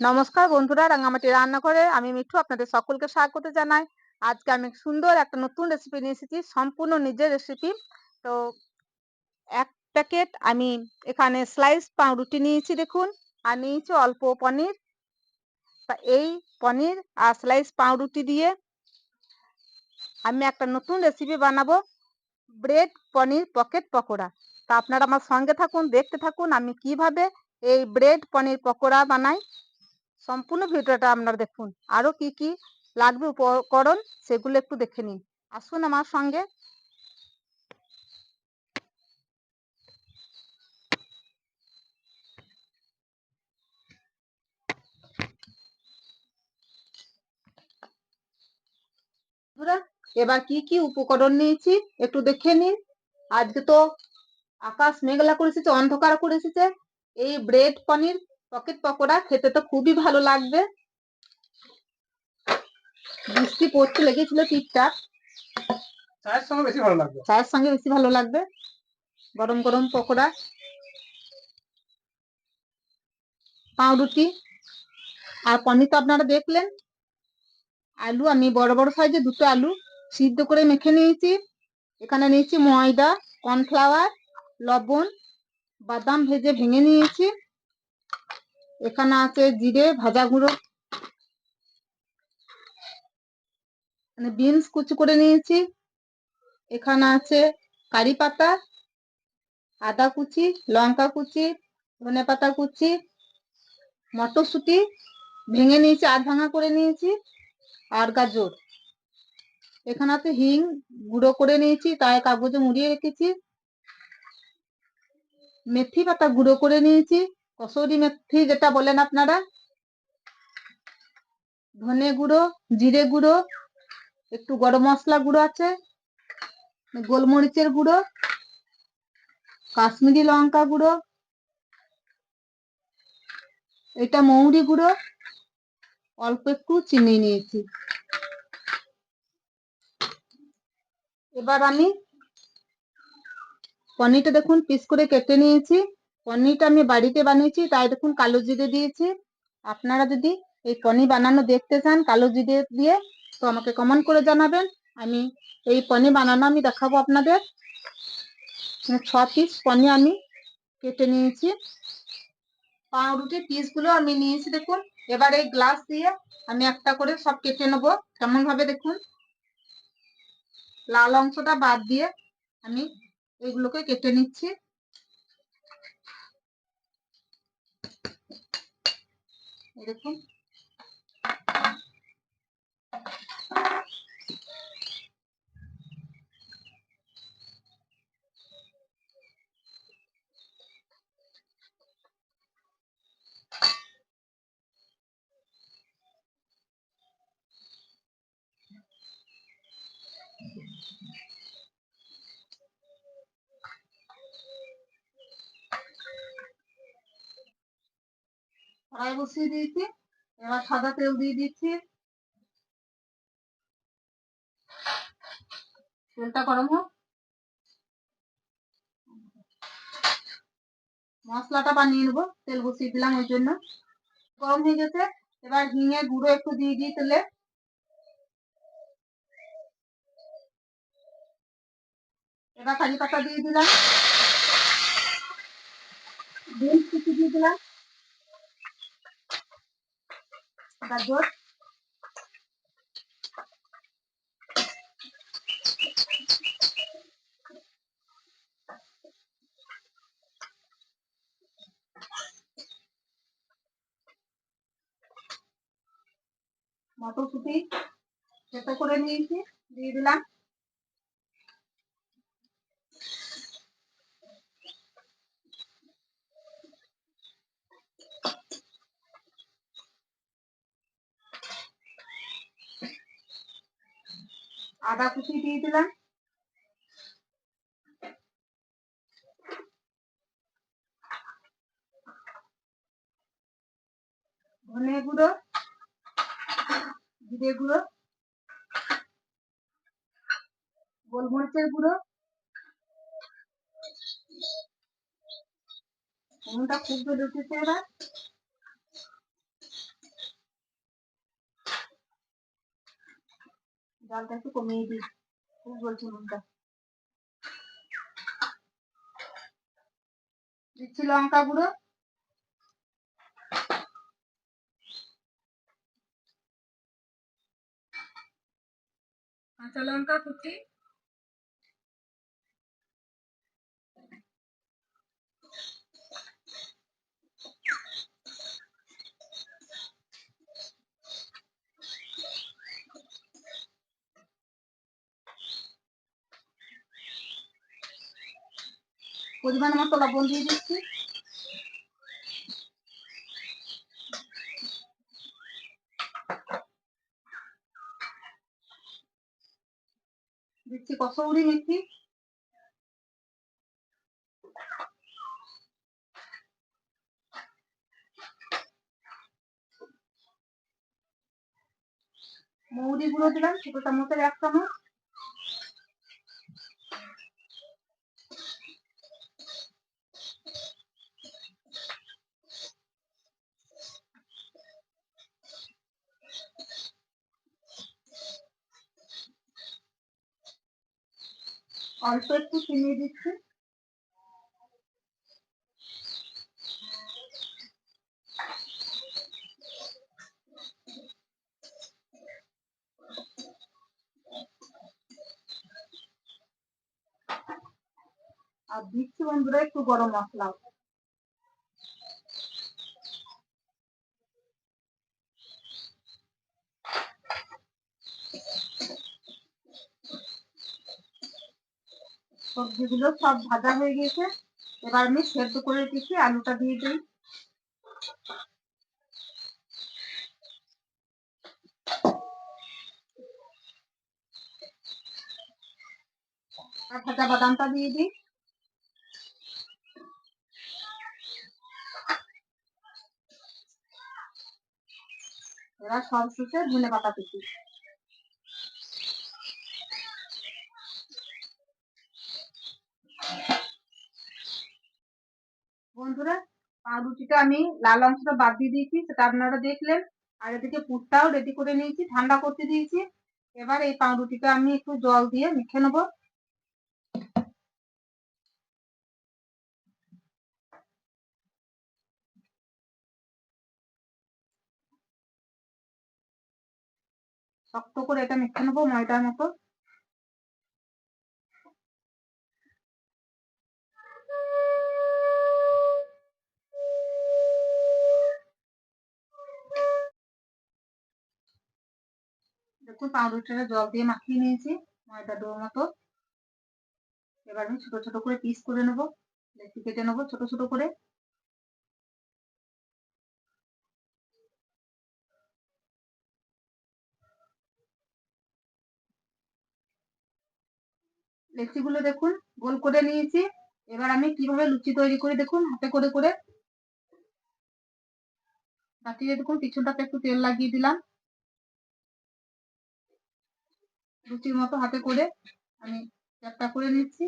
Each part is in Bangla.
নমস্কার বন্ধুরা, রাঙামাটি রান্নাঘরে আমি মিঠু আপনাদের সকলকে স্বাগত জানাই। আজকে আমি সুন্দর একটা নতুন রেসিপি নিয়ে এসেছি, সম্পূর্ণ নিজের রেসিপি তো এক প্যাকেট আমি এখানে স্লাইস পাউরুটি নিয়েছি দেখুন, আর নিয়েছি অল্প পনির। এই পনির আর স্লাইস পাউরুটি দিয়ে আমি একটা নতুন রেসিপি বানাবো ব্রেড পনির পকেট পকোড়া। তা আপনারা আমার সঙ্গে থাকুন, দেখতে থাকুন আমি কীভাবে এই ব্রেড পনির, পকোড়া বানাই। সম্পূর্ণ ভিডিওটা আপনারা দেখুন। আরও কি কি লাগবে উপকরণ সেগুলো একটু দেখে নিন। আসুন আমার সঙ্গে। এবার কি কি উপকরণ নিয়েছি একটু দেখে নিন। আজকে তো আকাশ মেঘলা করে এসেছে, অন্ধকার করে এসেছে। এই ব্রেড পনির পকেট পকোড়া খেতে তো খুবই ভালো লাগবে। বৃষ্টি পড়তে লেগেছিল ঠিকঠাক চায়ের সঙ্গে বেশি ভালো লাগবে। চায়ের সঙ্গে বেশি ভালো লাগবে। গরম গরম পকোড়া। পাউরুটি। আর পনির তো আপনারা দেখলেন। আলু আমি বড় বড় সাইজে দুটো আলু সিদ্ধ করে মেখে নিয়েছি। এখানে নিয়েছি ময়দা কর্নফ্লাওয়ার লবণ বাদাম ভেজে ভেঙে নিয়েছি। এখানে আছে জিরে, ভাজা গুঁড়ো। মানে বিনস কুচি করে নিয়েছি। এখানে আছে কারি পাতা, আদা কুচি, লঙ্কা কুচি, ধনে পাতা কুচি, মটরশুঁটি, ভেঙে নিয়েছি, আধ ভাঙা করে নিয়েছি, আর গাজর। এখানে আছে হিং গুঁড়ো করে নিয়েছি তাই কাগজে মুড়িয়ে রেখেছি। মেথি পাতা গুঁড়ো করে নিয়েছি। কসৌরি মেথি যেটা বলেন আপনারা? ধনে গুঁড়ো, জিরে গুঁড়ো, একটু গরম মশলা গুঁড়ো আছে, গোলমরিচের গুঁড়ো, কাশ্মীরি লঙ্কা গুঁড়ো, এটা মৌরি গুঁড়ো, অল্প একটু চিনি নিয়েছি। এবার আমি পনিরটা দেখুন, পিস করে কেটে নিয়েছি। পনিরটা আমি বাড়িতে বানিয়েছি, তাই দেখুন কালো জিরে দিয়েছি। আপনারা যদি এই পনির বানানো দেখতে চান কালো জিরে দিয়ে, তো আমাকে কমেন্ট করে জানাবেন। আমি এই পনির বানানো আমি দেখাবো আপনাদের। ছ পিস পনির আমি কেটে নিয়েছি। পাউরুটির পিসগুলো আমি নিয়েছি দেখুন। এবার এই গ্লাস দিয়ে আমি একটা করে সব কেটে নেব। কেমন ভাবে দেখুন? লাল অংশটা বাদ দিয়ে আমি এগুলোকে কেটে নিচ্ছি। দেখুন কড়াই বসিয়ে দিয়েছি। এবার সাদা তেল দিয়ে দিচ্ছি। তেলটা গরম হোক। মশলাটা বানিয়ে নেব, তেল বসিয়ে দিলাম ওই জন্য। গরম হয়ে গেছে, এবার হিঙে গুঁড়ো একটু দিয়ে দিই তেলে। এবার কারি পাতা দিয়ে দিলাম। দিয়ে দিলাম। গাজর মটরশুঁটি সেটা করে নিয়েছি দিয়ে দিলাম। আদা কুচি দিয়ে দিলাম। ধনে গুঁড়ো, জিরে গুঁড়ো, গোলমরিচের গুঁড়ো। নুনটা খুব জোরে উঠেছে এবার। জালটা একটু কমিয়ে দিই। খুব জ্বলছে নুনটা। দিচ্ছি লঙ্কা গুঁড়ো। কাঁচা লঙ্কা কুচি। পরিমাণ মতো লবণ দিয়ে দিচ্ছি। দিচ্ছি কসৌরি মেথি। মৌরি গুঁড়ো দিলাম, ছোট চামচের এক চামচ। অল্প একটু চিনি দিচ্ছি। আর দিচ্ছি বন্ধুরা একটু গরম মশলা। সবজিগুলো সব ভাজা হয়ে গেছে এবার আমি সেদ্ধ করে রেখেছি, আলুটা দিয়ে দিই। ভাজা বাদামটা দিয়ে দিই। এবার সব শেষে ধনে পাতা কুচি। বন্ধুরা পাউরুটিটা আমি লাল অংশটা বাদ দিয়ে দিয়েছি, সেটা আপনারা দেখলেন। আর এদিকে পুরটাও রেডি করে নিয়েছি, ঠান্ডা করতে দিয়েছি। এবার এই পাউরুটিটা আমি একটু জল দিয়ে মেখে নেব। শক্ত করে এটা মেখে নেব ময়দার মতো। দেখুন পাউরুটিটা জল দিয়ে মাখিয়ে নিয়েছি, ময়দা ডোর মতো। এবার আমি ছোট ছোট করে পিস করে নেব লেচি কেটে নেব ছোট ছোট করে। লেচিগুলো দেখুন, গোল করে নিয়েছি। এবার আমি কীভাবে লুচি তৈরি করি দেখুন, হাতে করে করে। বাটিয়ে দেখুন, পিছনটাতে একটু তেল লাগিয়ে দিলাম। লুচির মতো হাতে করে আমি একটা করে নিচ্ছি।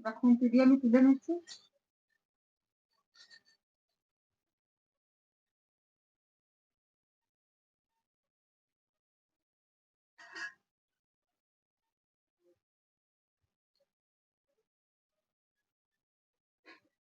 বা খুন্তি দিয়ে আমি তুলে নিচ্ছি।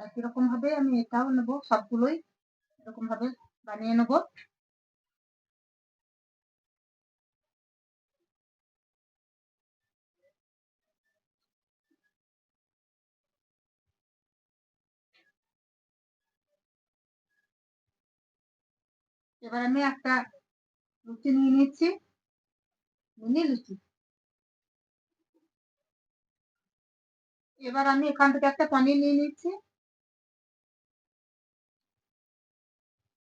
একই রকম ভাবে আমি এটাও নেব, সবগুলোই এরকম ভাবে বানিয়ে নেব। এবার আমি একটা লুচি নিয়ে নিচ্ছি, মিনি লুচি। এবার আমি এখান থেকে একটা পনির নিয়ে নিচ্ছি।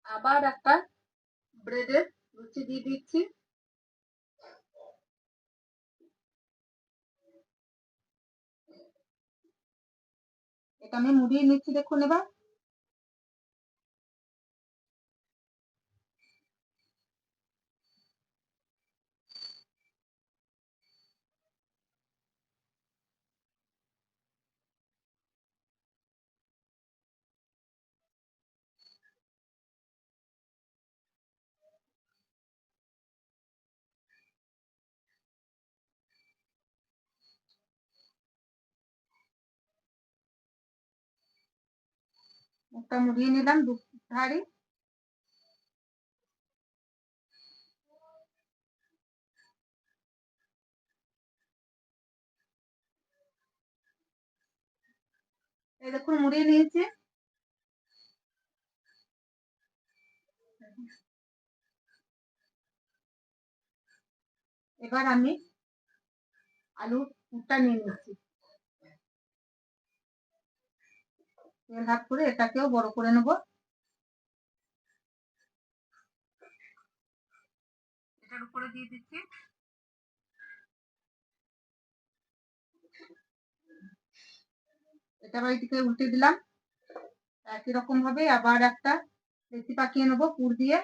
আবার একটা ব্রেডের লুচি দিয়ে দিচ্ছি। এটা আমি মুড়িয়ে নিচ্ছি দেখুন এবার। মুখটা মুড়িয়ে নিলাম দু ধারি এই দেখুন মুড়িয়ে নিয়েছি এবার আমি আলুর পুরটা নিয়ে নিচ্ছি তেল হাত করে এটাকেও বড় করে নেব। এটার উপরে দিয়ে দিচ্ছি। এটা আবার এদিকে উল্টে দিলাম। একই রকম ভাবে আবার একটা লেচি পাকিয়ে নেব পুর দিয়ে।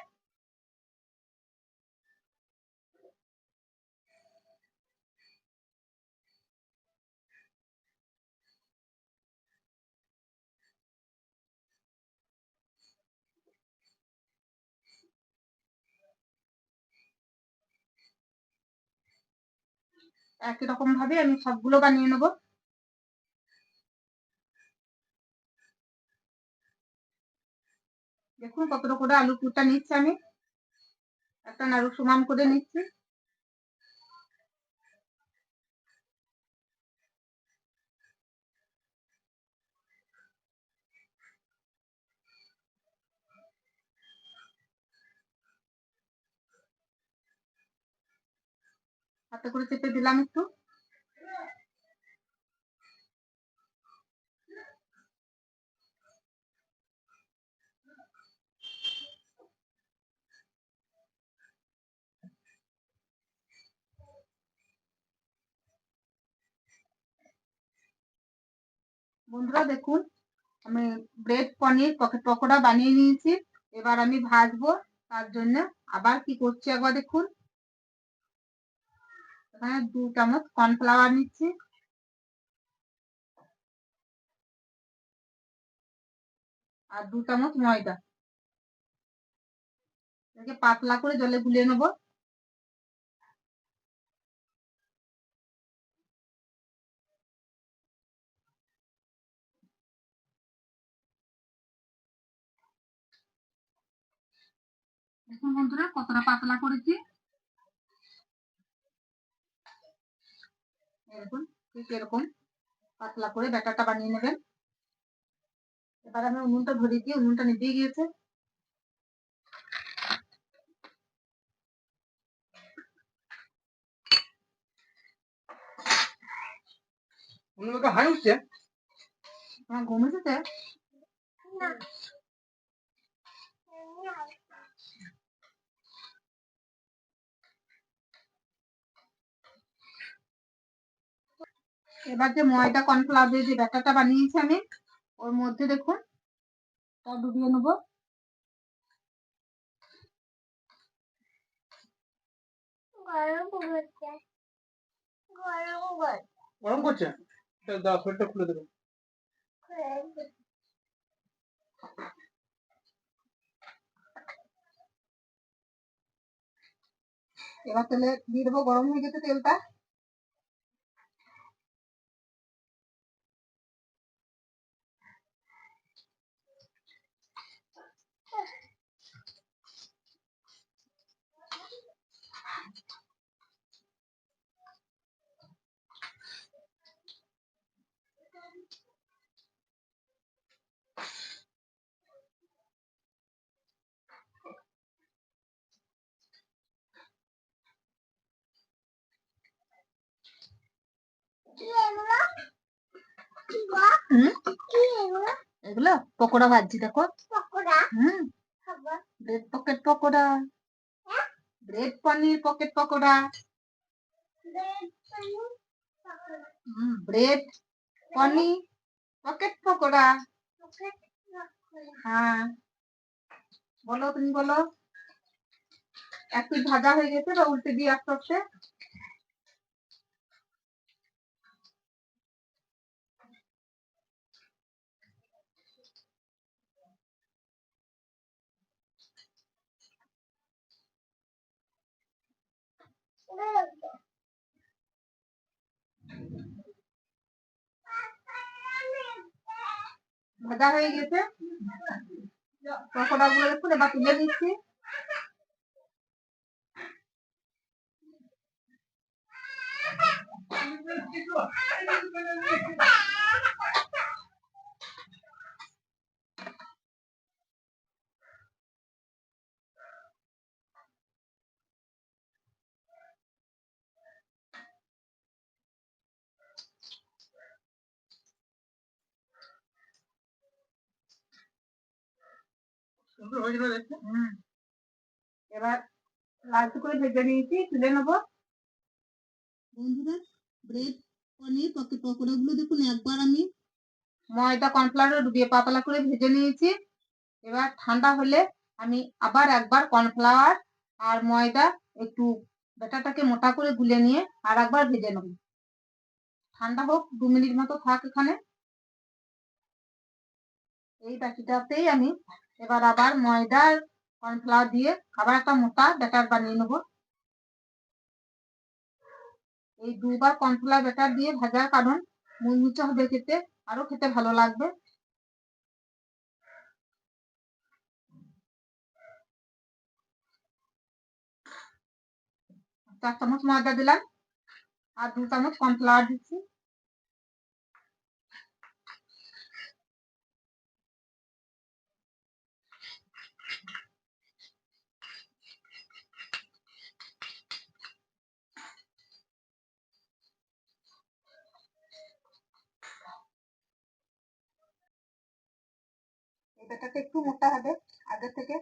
একই রকম ভাবে আমি সবগুলো বানিয়ে নেব। দেখুন কতটা করে আলু পুরটা নিচ্ছি আমি। একটা নাড়ু সমান করে নিচ্ছি। হাতে করে চেপে দিলাম একটু। বন্ধুরা দেখুন, আমি ব্রেড পনির পকোড়া বানিয়ে নিয়েছি। এবার আমি ভাজবো, তার জন্য আবার কি করছি একবার দেখুন। এখানে দু চামচ কর্নফ্লাওয়ার নিচ্ছি। আর দু চামচ ময়দা। এটাকে পাতলা করে জলে গুলিয়ে নেব। দেখুন বন্ধুরা, কতটা পাতলা করেছি। এরকম ঠিক এরকম পাতলা করে ব্যাটারটা বানিয়ে নেবেন। এবার আমি উনুনটা ধরিয়ে দিয়ে উনুনটা নিভিয়ে গিয়েছে। অন্যদিকে হাই উঠছে? তোমার ঘুম এসেছে এবার যে ময়দা কর্নফ্লাওয়ার দিয়ে যে ব্যাটারটা বানিয়েছি আমি ওর মধ্যে দেখুন তা ডুবিয়ে নেব। গরম করছে। দাও খুলে দেবো এবার তেলে দিয়ে দেবো গরম হয়ে গেছে তেলটা হুম? এগুলো পকোড়া ভাজছি দেখো। হুম। Bread pocket pakora. Bread paneer pocket pakora. হুম ব্রেড পনির পকেট পকোড়া। হ্যাঁ। বলো তুমি বলো। এক পিঠ ভাজা হয়ে গেছে বা উল্টে দিয়ে আস্তে আস্তে ভাজা হয়ে গেছে পকোড়া গুলো দেখুন এবার তুলে দিচ্ছি Thank you. এবার লালচে করে ভেজে নিয়েছি তুলে নেব। বন্ধুরা ব্রেড পনির পকে পকোড়াগুলো দেখুন একবার আমি ময়দা কর্নফ্লাওয়ারে ডুবিয়ে পাতলা করে ভেজে নিয়েছি। এবার ঠান্ডা হলে আমি আবার একবার কর্নফ্লাওয়ার আর ময়দা একটু ব্যাটাটাকে মোটা করে গুলে নিয়ে আর একবার ভেজে নেব। ঠান্ডা হোক দু মিনিট মতো থাক এখানে। এই বাটিটাতেই আমি এবার আবার ময়দা আর কর্নফ্লাওয়ার দিয়ে আবার একটা মোটা ব্যাটার বানিয়ে নেব। এই দুবার কর্নফ্লাওয়ার ব্যাটার দিয়ে ভাজার কারণ মুচমুচে হবে খেতে, আরও খেতে ভালো লাগবে। চার চামচ ময়দা দিলাম, আর দু চামচ কর্নফ্লাওয়ার দিচ্ছি। ব্যাটারটা একটু মোটা হবে, আগে থেকে।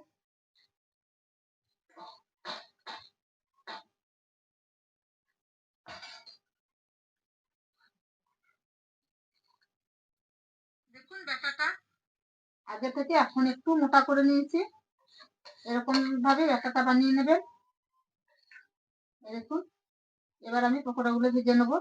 দেখুন আগে থেকে এখন একটু মোটা করে নিয়েছি। এরকম ভাবে ব্যাটাটা বানিয়ে নেবেন। দেখুন, এবার আমি পকোড়াগুলো ভেজে নেব।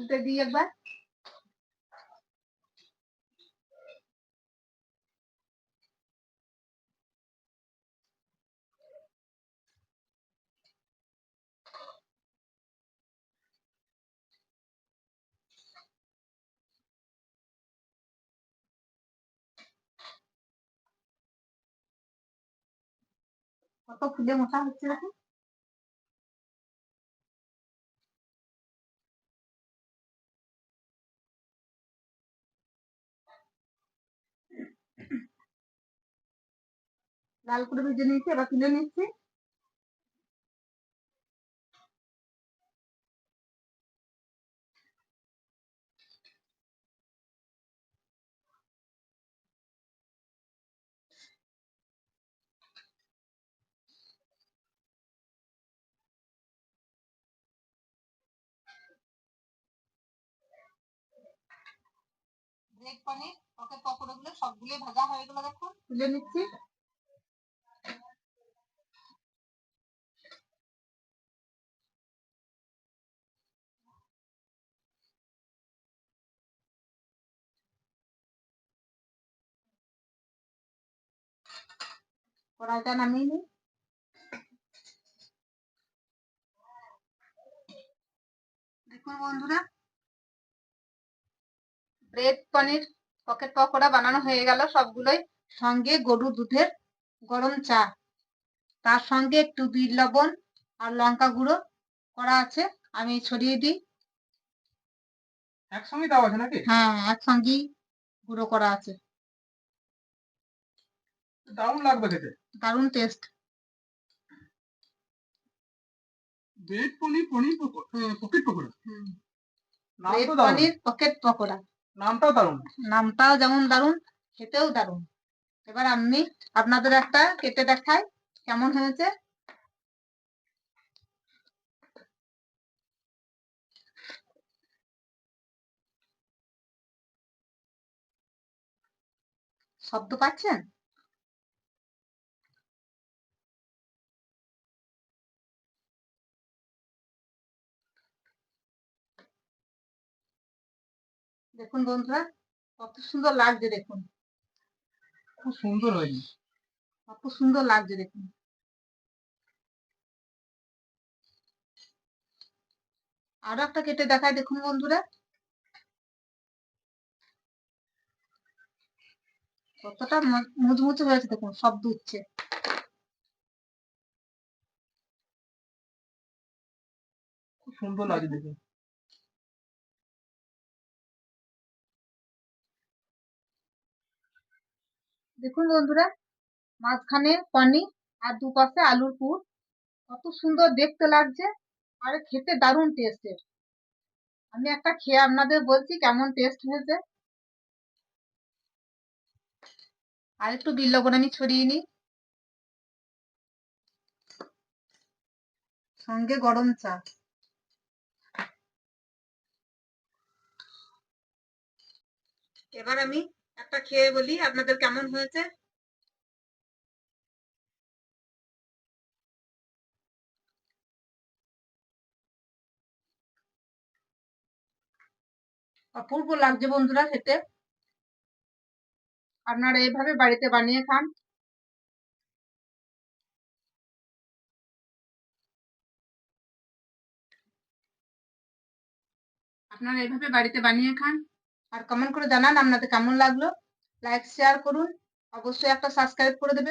উল্টে দিই একবার কত ফুলে মোটা হচ্ছে দেখুন লাল করে ভেজে নিয়েছি, এবার তুলে নিচ্ছি। ব্রেড, পনির ওকে পকোড়াগুলো সবগুলো ভাজা হয়ে গেল, দেখুন। তুলে নিচ্ছি। কড়াইটা নামিয়ে নিই দেখুন বন্ধুরা ব্রেড পনির পকেট পকোড়া বানানো হয়ে গেল সবগুলোই। সঙ্গে গরুর দুধের গরম চা। তার সঙ্গে একটু বিট লবণ আর লঙ্কা গুঁড়ো করা আছে। আমি ছড়িয়ে দিই। একসঙ্গে দেওয়া আছে নাকি? হ্যাঁ একসঙ্গেই গুঁড়ো করা আছে। দারুণ লাগবে খেতে। দারুণ taste bread paneer paneer Poco- pocket pakora. Bread paneer pocket pakora. নামটাও দারুণ। নামটাও যেমন দারুণ খেতেও দারুণ। এবার আমি আপনাদের একটা কেটে দেখাই কেমন হয়েছে। শব্দ পাচ্ছেন? দেখুন বন্ধুরা, কত সুন্দর লাগছে দেখুন। খুব সুন্দর হয়েছে। কত সুন্দর লাগছে দেখুন। আরও একটা কেটে দেখায় দেখুন বন্ধুরা। কতটা মুচমুচে হয়েছে দেখুন, শব্দ উঠছে খুব সুন্দর লাগছে দেখে দেখুন বন্ধুরা, মাঝখানে পনির আর দুপাশে আলুর পুর। কত সুন্দর দেখতে লাগছে আর খেতে দারুণ টেস্টের আমি একটা খেয়ে আপনাদের বলছি কেমন টেস্ট হয়েছে। আর একটু বিট লবণ আমি ছড়িয়ে নিই। সঙ্গে গরম চা। এবার আমি একটা খেয়ে বলি আপনাদের কেমন হয়েছে? অপূর্ব লাগছে বন্ধুরা খেতে। আপনারা এইভাবে বাড়িতে বানিয়ে খান। আপনারা এইভাবে বাড়িতে বানিয়ে খান। আর কমেন্ট করে জানান আপনাদের কেমন লাগল? লাইক শেয়ার করুন। অবশ্যই একটা সাবস্ক্রাইব করে দেবেন।